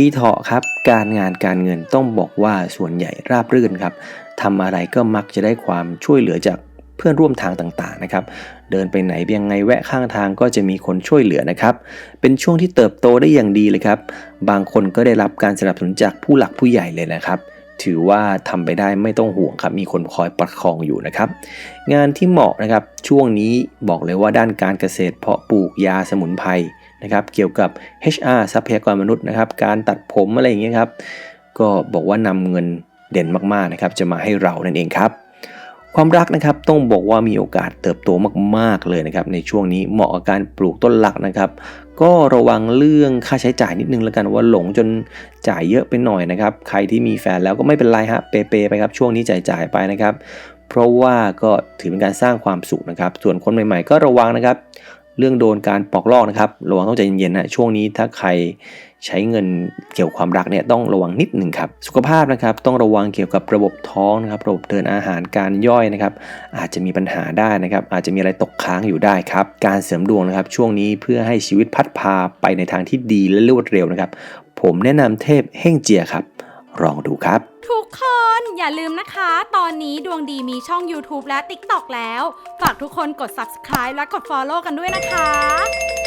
ปีเถาะครับ การงานการเงินต้องบอกว่าส่วนใหญ่ราบรื่นครับทำอะไรก็มักจะได้ความช่วยเหลือจากเพื่อนร่วมทางต่างๆนะครับ เดินไปไหนยังไงแวะข้างทางก็จะมีคนช่วยเหลือนะครับ เป็นช่วงที่เติบโตได้อย่างดีเลยครับ บางคนก็ได้รับการสนับสนุนจากผู้หลักผู้ใหญ่เลยนะครับ ถือว่าทำไปได้ไม่ต้องห่วงครับ มีคนคอยประคองอยู่นะครับ งานที่เหมาะนะครับช่วงนี้บอกเลยว่าด้านการเกษตร เพาะปลูกยาสมุนไพรนะครับ เกี่ยวกับ HR ทรัพยากรมนุษย์นะครับ การตัดผมอะไรอย่างเงี้ยครับ ก็บอกว่านำเงินเด่นมากๆนะครับ จะมาให้เรานั่นเองครับ ความรักนะครับต้องบอกว่ามีโอกาสเติบโตมากๆเลยนะครับในช่วงนี้เหมาะกับการปลูกต้นหลักนะครับก็ระวังเรื่องค่าใช้จ่ายนิดนึงแล้วกันว่าหลงจนจ่ายเยอะไปหน่อยนะครับใครที่มีแฟนแล้วก็ไม่เป็นไรฮะเปเปไปครับช่วงนี้จ่ายจ่ายไปนะครับ เพราะว่าก็ถือเป็นการสร้างความสุขนะครับ ส่วนคนใหม่ ๆ ก็ระวังนะครับ เรื่องโดนการปอกลอกนะครับระวังต้องใจเย็นๆนะช่วงนี้ถ้าใครใช้เงินเกี่ยวกับความรักเนี่ยต้องระวังนิดหนึ่งครับสุขภาพนะครับต้องระวังเกี่ยวกับระบบท้องนะครับระบบเดินอาหารการย่อยนะครับอาจจะมีปัญหาได้นะครับอาจจะมีอะไรตกค้างอยู่ได้ครับการเสริมดวงนะครับช่วงนี้เพื่อให้ชีวิตพัดพาไปในทางที่ดีและรวดเร็วนะครับผมแนะนำเทพเฮ่งเจียครับ ลองดูครับ ทุกคนอย่าลืมนะคะ ตอนนี้ดวงดีมีช่อง YouTube และ TikTok แล้ว ฝากทุกคนกด subscribe และกด follow กันด้วยนะคะ